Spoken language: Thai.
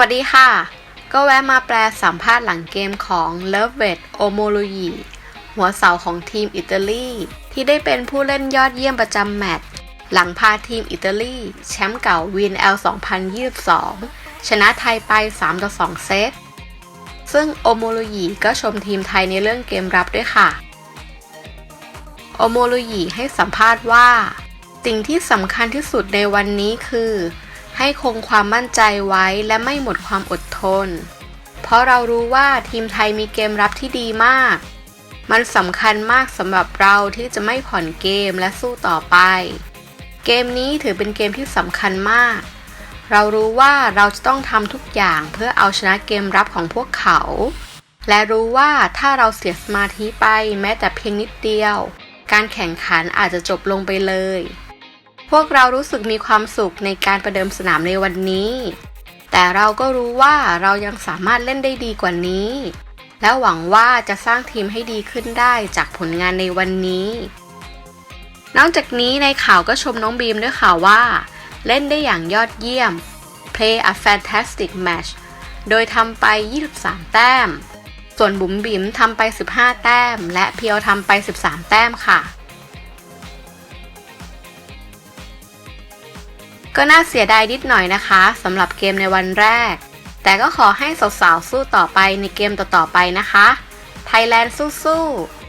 วัสดีค่ะ ก็แวะมาแปลสัมภาษณ์หลังเกมของ l o v e t o m o l o y หัวเสาของทีมอิตาลีที่ได้เป็นผู้เล่นยอดเยี่ยมประจำแมตช์หลังพาทีมอิตาลีแชมป์เก่าวีน L 2022 ชนะไทยไป 3-2 เซต ซึ่งโอโมโลยีก็ชมทีมไทยในเรื่องเกมรับด้วยค่ะ โอโมโลยีให้สัมภาษณ์ว่า สิ่งที่สำคัญที่สุดในวันนี้คือ ให้คงความมั่นใจไว้และไม่หมดความอดทน เพราะเรารู้ว่าทีมไทยมีเกมรับที่ดีมาก มันสำคัญมากสำหรับเราที่จะไม่ผ่อนเกมและสู้ต่อไป เกมนี้ถือเป็นเกมที่สำคัญมาก เรารู้ว่าเราจะต้องทำทุกอย่างเพื่อเอาชนะเกมรับของพวกเขา และรู้ว่าถ้าเราเสียสมาธิไปแม้แต่เพียงนิดเดียว การแข่งขันอาจจะจบลงไปเลย พวกเรารู้สึกมีความสุขในการประเดิมสนามในวันนี้ แต่เราก็รู้ว่าเรายังสามารถเล่นได้ดีกว่านี้ และหวังว่าจะสร้างทีมให้ดีขึ้นได้จากผลงานในวันนี้ นอกจากนี้ในข่าวก็ชมน้องบีมด้วยค่ะว่า เล่นได้อย่างยอดเยี่ยม play a fantastic match โดยทำไป 23 แต้ม ส่วนบุ๋มบิ๋มทำไป 15 แต้ม และเพียวทำไป 13 แต้มค่ะ ก็น่าเสียดายนิดหน่อยนะคะสำหรับเกมในวันแรก แต่ก็ขอให้สาวๆสู้ต่อไปในเกมต่อๆไปนะคะ ไทยแลนด์สู้ๆ